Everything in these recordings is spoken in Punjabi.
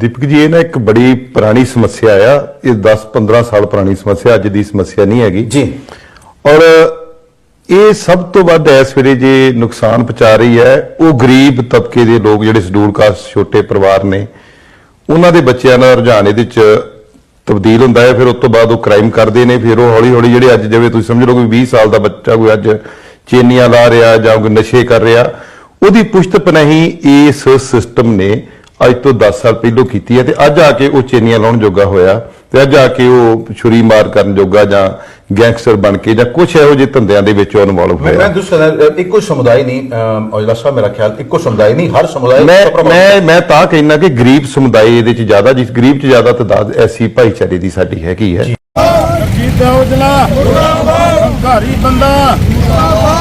ਦੀਪਕ ਜੀ ਇਹ ਨਾ ਇੱਕ ਬੜੀ ਪੁਰਾਣੀ ਸਮੱਸਿਆ ਆ। ਇਹ 10-15 ਸਾਲ ਪੁਰਾਣੀ ਸਮੱਸਿਆ ਅੱਜ ਦੀ ਸਮੱਸਿਆ ਨਹੀਂ ਹੈਗੀ। ਜੀ। ਔਰ ਇਹ ਸਭ ਤੋਂ ਵੱਧ ਇਸ ਵੇਲੇ ਜੇ ਨੁਕਸਾਨ ਪਹੁੰਚਾ ਰਹੀ ਹੈ ਉਹ ਗਰੀਬ ਤਬਕੇ ਦੇ ਲੋਕ ਜਿਹੜੇ ਸ਼ਡਿਊਲ ਕਾਸਟ ਛੋਟੇ ਪਰਿਵਾਰ ਨੇ ਉਹਨਾਂ ਦੇ ਬੱਚਿਆਂ ਦਾ ਰੁਝਾਨ ਇਹਦੇ ਚ ਤਬਦੀਲ ਹੁੰਦਾ ਹੈ। ਫਿਰ ਉਸ ਤੋਂ ਬਾਅਦ ਉਹ ਕ੍ਰਾਈਮ ਕਰਦੇ ਨੇ ਫਿਰ ਉਹ ਹੌਲੀ ਹੌਲੀ ਜਿਹੜੇ ਅੱਜ ਜਿਵੇਂ ਤੁਸੀਂ ਸਮਝ ਲਓ ਕੋਈ 20 ਸਾਲ ਦਾ ਬੱਚਾ ਕੋਈ ਅੱਜ ਚੇਨੀਆਂ ਲਾ ਰਿਹਾ ਜਾਂ ਕੋਈ ਨਸ਼ੇ ਕਰ ਰਿਹਾ ਉਹਦੀ ਪੁਸ਼ਤ ਪਨਾਹੀ ਇਸ ਸਿਸਟਮ ਨੇ ਅੱਜ ਤੋਂ 10 ਸਾਲ ਪਹਿਲਾਂ ਕੀਤੀ ਹੈ ਤੇ ਅੱਜ ਆ ਕੇ ਉਹ ਚੇਨੀਆਂ ਲਾਉਣ ਜੋਗਾ ਹੋਇਆ ਤੇ ਅੱਜ ਆ ਕੇ ਉਹ ਛੁਰੀ ਮਾਰ ਕਰਨ ਜੋਗਾ ਜਾਂ ਗੈਂਗਸਟਰ ਬਣ ਕੇ ਜਾਂ ਕੁਝ ਇਹੋ ਜਿਹੇ ਧੰਦਿਆਂ ਦੇ ਵਿੱਚ ਉਹ ਇਨਵੋਲਵ ਮੈਂ ਹੋਇਆ। ਮੈਂ ਦੂਸਰਾ ਇੱਕੋ ਸਮੁਦਾਇ ਨਹੀਂ ਔਜਲਾ ਸਾਹਿਬ ਮੇਰਾ ਖਿਆਲ ਇੱਕੋ ਸਮੁਦਾਇ ਨਹੀਂ ਹਰ ਸਮੁਦਾਇ ਮੈਂ ਮੈਂ ਮੈਂ ਤਾਂ ਕਹਿਣਾ ਕਿ ਗਰੀਬ ਸਮੁਦਾਇ ਇਹਦੇ ਚ ਜ਼ਿਆਦਾ ਜਿਸ ਗਰੀਬ ਚ ਜ਼ਿਆਦਾ ਤਦਾਦ ਐਸੀ ਭਾਈਚਾਰੇ ਦੀ ਸਾਡੀ ਹੈਗੀ ਹੈ। ਜੀਤ ਔਜਲਾ। ਹੰਕਾਰੀ ਬੰਦਾ।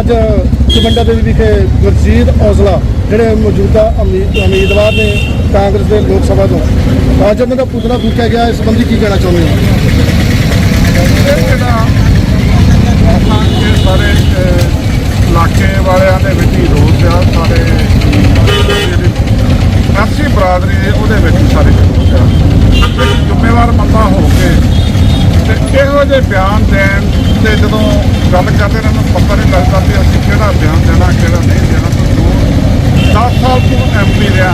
ਅੱਜ ਚਮੰਡਾ ਦੇ ਵਿਖੇ ਗੁਰਜੀਤ ਔਜਲਾ, ਜਿਹੜੇ ਮੌਜੂਦਾ ਉਮੀਦਵਾਰ ਨੇ ਕਾਂਗਰਸ ਦੇ ਲੋਕ ਸਭਾ ਤੋਂ। ਅੱਜ ਉਹਨਾਂ ਦਾ ਪੁਤਲਾ ਫੂਕਿਆ ਗਿਆ, ਇਸ ਸੰਬੰਧੀ ਕੀ ਕਹਿਣਾ ਚਾਹੁੰਦੇ ਹੋ? ਸਾਰੇ ਇਲਾਕੇ ਵਾਲਿਆਂ ਦੇ ਵਿੱਚ ਹੀ ਰੋਸ ਆ, ਸਾਰੇ ਐਸੀ ਬਰਾਦਰੀ ਦੇ ਉਹਦੇ ਵਿੱਚ ਹੀ ਸਾਰੇ ਰੋਸ ਆ ਇੱਕ ਜ਼ਿੰਮੇਵਾਰ ਬੰਦਾ ਹੋ ਕੇ ਤੇ ਇਹੋ ਜਿਹੇ ਬਿਆਨ ਦੇਣ ਤੇ ਜਦੋਂ ਗੱਲ ਕਰਦੇ ਇਹਨਾਂ ਨੂੰ ਪਤਾ ਨਹੀਂ ਲੱਗਦਾ ਕਿ ਅਸੀਂ ਕਿਹੜਾ ਬਿਆਨ ਦੇਣਾ, ਕਿਹੜਾ ਨਹੀਂ ਦੇਣਾ, ਤੇ ਦੋ 10 ਸਾਲ ਤੋਂ ਐਮਪੀ ਰਿਹਾ।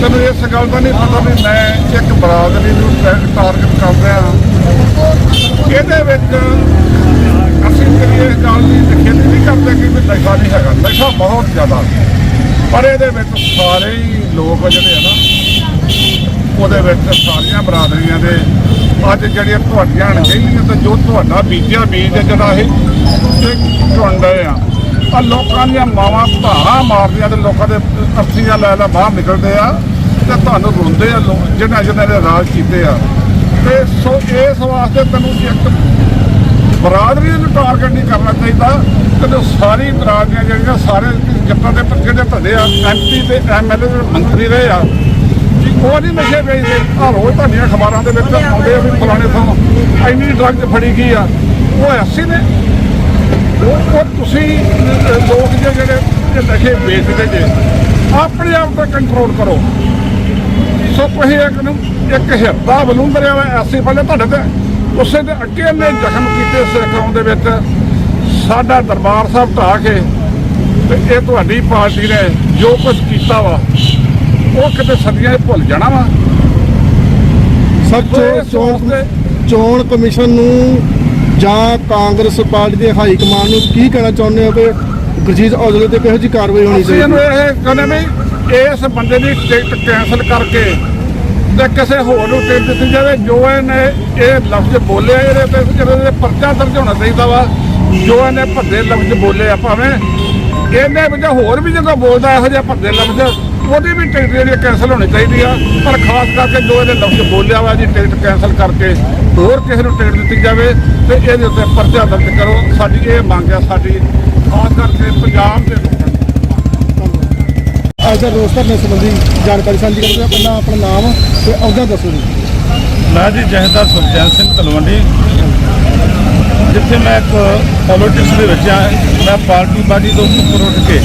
ਤੈਨੂੰ ਇਸ ਗੱਲ ਦਾ ਨਹੀਂ ਪਤਾ ਵੀ ਮੈਂ ਇੱਕ ਬਰਾਦਰੀ ਨੂੰ ਟਾਰਗੇਟ ਕਰ ਰਿਹਾ ਇਹਦੇ ਵਿੱਚ ਅਸੀਂ ਕਰੀਏ ਇਸ ਗੱਲ ਦੀ ਖੇਤੀ ਨਹੀਂ ਕਰਦੇ ਕਿ ਵੀ ਨਸ਼ਾ ਨਹੀਂ ਹੈਗਾ। ਨਸ਼ਾ ਬਹੁਤ ਜ਼ਿਆਦਾ। ਪਰ ਇਹਦੇ ਵਿੱਚ ਸਾਰੇ ਹੀ ਲੋਕ ਜਿਹੜੇ ਆ ਨਾ, ਉਹਦੇ ਵਿੱਚ ਸਾਰੀਆਂ ਬਰਾਦਰੀਆਂ ਦੇ ਅੱਜ ਜਿਹੜੀਆਂ ਤੁਹਾਡੀਆਂ ਅਣਗਹਿਲੀਆਂ ਤੇ ਜੋ ਤੁਹਾਡਾ ਬੀਜਿਆ ਬੀਜ ਹੈ ਜਿਹੜਾ ਇਹ ਤੇ ਝੁੰਡ ਆ। ਆ ਲੋਕਾਂ ਦੀਆਂ ਮਾਵਾਂ ਧਾਰਾਂ ਮਾਰਦੀਆਂ ਤੇ ਲੋਕਾਂ ਦੇ ਅਰਥੀਆਂ ਲੈ ਲੈ ਬਾਹਰ ਨਿਕਲਦੇ ਆ ਤੇ ਤੁਹਾਨੂੰ ਰੋਂਦੇ ਆ ਲੋਕ ਜਿਹਨਾਂ ਜਿਹਨਾਂ ਨੇ ਰਾਜ ਕੀਤੇ ਆ। ਤੇ ਸੋ ਇਸ ਵਾਸਤੇ ਤੈਨੂੰ ਇੱਕ ਬਰਾਦਰੀ ਨੂੰ ਟਾਰਗੇਟ ਨਹੀਂ ਕਰਨਾ ਚਾਹੀਦਾ ਤੇ ਸਾਰੀ ਬਰਾਦਰੀਆਂ ਜਿਹੜੀਆਂ, ਸਾਰੇ ਜੱਟਾਂ ਦੇ ਜਿਹੜੇ ਧੰਦੇ ਆ ਐਮਪੀ ਤੇ ਐਮਐਲਏ ਦੇ ਮੰਤਰੀ ਰਹੇ ਆ। ਉਹ ਨਹੀਂ ਨਸ਼ੇ ਵੇਚਦੇ ਆ ਰੋਜ਼ ਤੁਹਾਡੀਆਂ ਅਖਬਾਰਾਂ ਦੇ ਵਿੱਚ ਆਉਂਦੇ ਆ ਵੀ ਫਲਾਣੇ ਥਾਂ ਇੰਨੀ ਡਰੱਗ ਫੜੀ ਗਈ ਆ। ਉਹ ਐਸੀ ਨੇ। ਉਹ ਉਹ ਤੁਸੀਂ ਲੋਕ ਜੇ ਜਿਹੜੇ ਨਸ਼ੇ ਵੇਚਦੇ ਜੇ, ਆਪਣੇ ਆਪ ਤੇ ਕੰਟਰੋਲ ਕਰੋ। ਸੋ ਤੁਸੀਂ ਇੱਕ ਨੂੰ, ਇੱਕ ਹਿਰਦਾ ਬਲੂੰਦਰਿਆ ਵਾ ਐਸੀ ਪਹਿਲੇ ਤੁਹਾਡੇ ਤੇ ਉਸੇ ਦੇ ਅੱਗੇ ਨੇ ਜ਼ਖਮ ਕੀਤੇ ਸਿੱਖਾਂ ਦੇ ਵਿੱਚ। ਸਾਡਾ ਦਰਬਾਰ ਸਾਹਿਬ ਢਾਹ ਕੇ ਤੇ ਇਹ ਤੁਹਾਡੀ ਪਾਰਟੀ ਨੇ ਜੋ ਕੁਝ ਕੀਤਾ ਵਾ ਉਹ ਕਿਤੇ ਸਦੀਆਂ 'ਚ ਭੁੱਲ ਜਾਣਾ ਵਾ। ਚੋ- ਇਸ ਚੋਣ ਚੋਣ ਕਮਿਸ਼ਨ ਨੂੰ ਜਾਂ ਕਾਂਗਰਸ ਪਾਰਟੀ ਦੇ ਹਾਈ ਕਮਾਂਡ ਨੂੰ ਕੀ ਕਹਿਣਾ ਚਾਹੁੰਦੇ ਹੋ ਕਿ ਗੁਰਜੀਤ ਔਜਲੇ ਤੇ ਕਿਹੋ ਜਿਹੀ ਕਾਰਵਾਈ ਹੋਣੀ ਚਾਹੀਦੀ? ਇਹ ਕਹਿੰਦੇ ਵੀ ਇਸ ਬੰਦੇ ਦੀ ਟਿਕਟ ਕੈਂਸਲ ਕਰਕੇ ਤੇ ਕਿਸੇ ਹੋਰ ਨੂੰ ਟਿਕਟ ਦਿੱਤੀ ਜਾਵੇ। ਜੋ ਇਹਨੇ ਇਹ ਲਫ਼ਜ਼ ਬੋਲੇ ਇਹਦੇ ਤੇ ਤੇ ਪਰਚਾ ਦਰਜ ਹੋਣਾ ਚਾਹੀਦਾ ਵਾ। ਜੋ ਇਹਨੇ ਭੱਦੇ ਲਫ਼ਜ਼ ਬੋਲੇ ਆ ਭਾਵੇਂ ਇਹਨੇ ਵਿੱਚ ਹੋਰ ਵੀ ਜਦੋਂ ਬੋਲਦਾ ਇਹੋ ਜਿਹਾ ਭੱਦੇ ਲਫ਼ਜ਼ ਉਹਦੀ ਵੀ ਟਿਕਟ ਜਿਹੜੀ ਕੈਂਸਲ ਹੋਣੀ ਚਾਹੀਦੀ ਆ। ਪਰ ਖਾਸ ਕਰਕੇ ਜੋ ਇਹਨੇ ਲਫ਼ਜ਼ ਬੋਲਿਆ ਵਾ ਜੀ ਟਿਕਟ ਕੈਂਸਲ ਕਰਕੇ ਹੋਰ ਕਿਸੇ ਨੂੰ ਟਿਕਟ ਦਿੱਤੀ ਜਾਵੇ ਤੇ ਇਹਦੇ ਉੱਤੇ ਪਰਚਾ ਦਰਜ ਕਰੋ। ਸਾਡੀ ਇਹ ਮੰਗ ਆ ਸਾਡੀ। ਖਾਸ ਕਰਕੇ ਪੰਜਾਬ ਦੇ ਲੋਕਾਂ ਦੀ। ਅੱਜ ਦਾ ਰੋਸ ਧਰਨੇ ਸੰਬੰਧੀ ਜਾਣਕਾਰੀ ਸਾਂਝੀ ਕਰਦੇ ਹਾਂ। ਪਹਿਲਾਂ ਆਪਣਾ ਨਾਮ ਤੇ ਅਹੁਦਾ ਦੱਸੋ ਜੀ। ਮੈਂ ਜੀ ਜਹਦਾਰ ਸੁਖਜੈਨ ਸਿੰਘ ਤਲਵੰਡੀ। ਜਿੱਥੇ ਮੈਂ ਇੱਕ ਪੋਲਿਟਿਕਸ ਦੇ ਵਿੱਚ ਆ। ਮੈਂ ਪਾਰਟੀ ਬਾਡੀ ਤੋਂ ਉੱਪਰ ਉੱਠ ਕੇ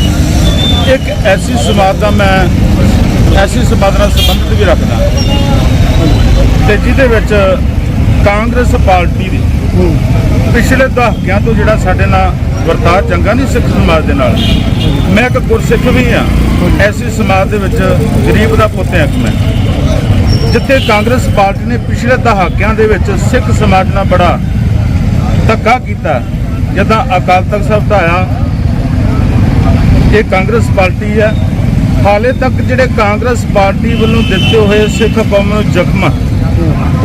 ਇੱਕ ਐਸੀ ਸਮਾਜ ਦਾ ਮੈਂ, ਐਸੀ ਸਮਾਜ ਨਾਲ ਸੰਬੰਧਿਤ ਵੀ ਰੱਖਦਾ। ਤੇ ਜਿਹਦੇ ਵਿੱਚ ਕਾਂਗਰਸ ਪਾਰਟੀ ਦੀ ਪਿਛਲੇ ਦਹਾਕਿਆਂ ਤੋਂ ਜਿਹੜਾ ਸਾਡੇ ਨਾਲ ਵਰਤਾਅ ਚੰਗਾ ਨਹੀਂ ਸਿੱਖ ਸਮਾਜ ਦੇ ਨਾਲ। ਮੈਂ ਇੱਕ ਗੁਰਸਿੱਖ ਵੀ ਆ ਐਸੀ ਸਮਾਜ ਦੇ ਵਿੱਚ ਗਰੀਬ ਦਾ ਪੁੱਤ ਹਾਂ ਮੈਂ। ਜਿੱਥੇ ਕਾਂਗਰਸ ਪਾਰਟੀ ਨੇ ਪਿਛਲੇ ਦਹਾਕਿਆਂ ਦੇ ਵਿੱਚ ਸਿੱਖ ਸਮਾਜ ਨਾਲ ਬੜਾ ਧੱਕਾ ਕੀਤਾ। ਜਦੋਂ ਅਕਾਲ ਤਖਤ ਸਾਹਿਬ ਦਾ ਆਇਆ ਇਹ ਕਾਂਗਰਸ ਪਾਰਟੀ ਹੈ। ਹਾਲੇ ਤੱਕ ਜਿਹੜੇ ਕਾਂਗਰਸ ਪਾਰਟੀ ਵੱਲੋਂ ਦਿੱਤੇ ਹੋਏ ਸਿੱਖ ਕੌਮ ਨੂੰ ਜ਼ਖਮ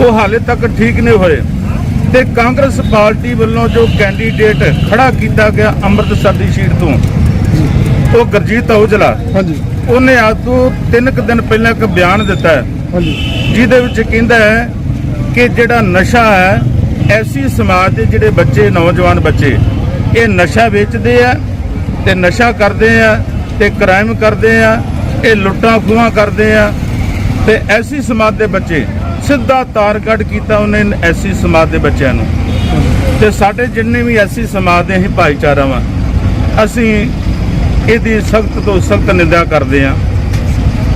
ਉਹ ਹਾਲੇ ਤੱਕ ਠੀਕ ਨਹੀਂ ਹੋਏ। ਤੇ ਕਾਂਗਰਸ ਪਾਰਟੀ ਵੱਲੋਂ ਜੋ ਕੈਂਡੀਡੇਟ ਖੜਾ ਕੀਤਾ ਗਿਆ ਅੰਮ੍ਰਿਤਸਰ ਦੀ ਸੀਟ ਤੋਂ ਉਹ ਗੁਰਜੀਤ ਔਜਲਾ ਹਾਂਜੀ। ਉਹਨੇ ਅੱਜ ਤੋਂ ਤਿੰਨ ਕੁ ਦਿਨ ਪਹਿਲਾਂ ਇੱਕ ਬਿਆਨ ਦਿੱਤਾ ਹੈ। ਹਾਂਜੀ। ਜਿਹਦੇ ਵਿੱਚ ਕਹਿੰਦਾ ਹੈ ਕਿ ਜਿਹੜਾ ਨਸ਼ਾ ਹੈ ਐਸੀ ਸਮਾਜ ਦੇ ਜਿਹੜੇ ਬੱਚੇ ਨੌਜਵਾਨ ਬੱਚੇ ਇਹ ਨਸ਼ਾ ਵੇਚਦੇ ਆ ਤੇ ਨਸ਼ਾ ਕਰਦੇ ਆ ਤੇ ਕ੍ਰਾਈਮ ਕਰਦੇ ਆ, ਇਹ ਲੁੱਟਾਂ ਖੋਹਾਂ ਕਰਦੇ ਆ। ਤੇ ਐਸੀ ਸਮਾਜ ਦੇ ਬੱਚੇ, ਸਿੱਧਾ ਤਾਰ ਕੱਢ ਕੀਤਾ ਉਹਨੇ ਐਸੀ ਸਮਾਜ ਦੇ ਬੱਚਿਆਂ ਨੂੰ। ਤੇ ਸਾਡੇ ਜਿੰਨੇ ਵੀ ਐਸੀ ਸਮਾਜ ਦੇ ਅਸੀਂ ਭਾਈਚਾਰਾ ਵਾਂ, ਅਸੀਂ ਇਹਦੀ ਸਖਤ ਤੋਂ ਸਖਤ ਨਿੰਦਾ ਕਰਦੇ ਆ।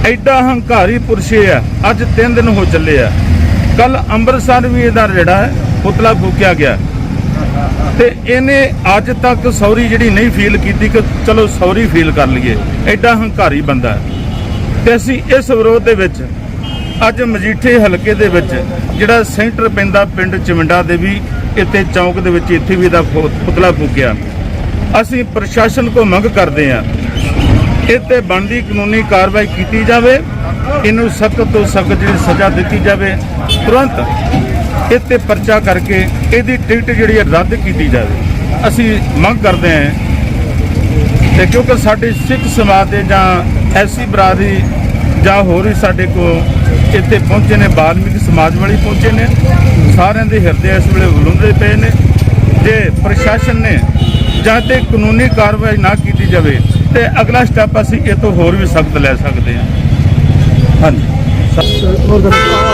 ਐਡਾ ਹੰਕਾਰੀ ਪੁਰਸ਼ ਇਹ ਆ, ਅੱਜ 3 ਦਿਨ ਹੋ ਚੱਲੇ ਆ। ਕੱਲ ਅੰਮ੍ਰਿਤਸਰ ਵੀ ਇਹਦਾ ਜਿਹੜਾ ਪੁਤਲਾ ਫੂਕਿਆ ਗਿਆ। ਤੇ ਇਹਨੇ ਅੱਜ ਤੱਕ ਸੌਰੀ ਜਿਹੜੀ ਨਹੀਂ ਫੀਲ ਕੀਤੀ ਕਿ ਚਲੋ ਸੌਰੀ ਫੀਲ ਕਰ ਲਈਏ, ਐਡਾ ਹੰਕਾਰੀ ਬੰਦਾ ਹੈ। ਤੇ ਅਸੀਂ ਇਸ ਵਿਰੋਧ ਦੇ ਵਿੱਚ, ਅੱਜ ਮਜੀਠੇ ਹਲਕੇ ਦੇ ਵਿੱਚ ਜਿਹੜਾ ਸੈਂਟਰ ਪੈਂਦਾ ਪਿੰਡ ਚਮਿੰਡਾ ਦੇ ਵੀ, ਇੱਥੇ ਚੌਂਕ ਦੇ ਵਿੱਚ ਇੱਥੇ ਵੀ ਇਹਦਾ ਪੁਤਲਾ ਫੂਕਿਆ। ਅਸੀਂ ਪ੍ਰਸ਼ਾਸਨ ਕੋ ਮੰਗ ਕਰਦੇ ਹਾਂ ਇਹ ਤੇ ਬਣਦੀ ਕਾਨੂੰਨੀ ਕਾਰਵਾਈ ਕੀਤੀ ਜਾਵੇ, ਇਹਨੂੰ ਸਖਤ ਤੋਂ ਸਖਤ ਜਿਹੜੀ ਸਜ਼ਾ ਦਿੱਤੀ ਜਾਵੇ, ਤੁਰੰਤ ਇਹ ਤੇ ਪਰਚਾ ਕਰਕੇ ਇਹਦੀ ਟਿਕਟ ਜਿਹੜੀ ਹੈ ਰੱਦ ਕੀਤੀ ਜਾਵੇ। ਅਸੀਂ ਮੰਗ ਕਰਦੇ ਹਾਂ ਤੇ ਕਿਉਂਕਿ ਸਾਡੇ ਸਿੱਖ ਸਮਾਜ ਦੇ ਜਾਂ ਐਸੀ ਬਰਾਦਰੀ ਜਾਂ ਹੋਰ ਵੀ ਸਾਡੇ ਕੋਲ ਇੱਥੇ ਪਹੁੰਚੇ ਨੇ, ਬਾਲਮਿਕ ਸਮਾਜ ਵਾਲੀ ਪਹੁੰਚੇ ਨੇ। ਸਾਰਿਆਂ ਦੇ ਹਿਰਦੇ ਇਸ ਵੇਲੇ ਉਲੰਦੇ ਪਏ ਨੇ। ਜੇ ਪ੍ਰਸ਼ਾਸਨ ਨੇ ਜਾਂ ਤੇ ਕਾਨੂੰਨੀ ਕਾਰਵਾਈ ਨਾ ਕੀਤੀ ਜਾਵੇ ਤੇ ਅਗਲਾ ਸਟੈਪ ਅਸੀਂ ਇਹ ਤੋਂ ਹੋਰ ਵੀ ਸਖਤ ਲੈ ਸਕਦੇ ਹਾਂ। ਹਾਂਜੀ। ਤੇ ਹੋਰ ਗੱਲ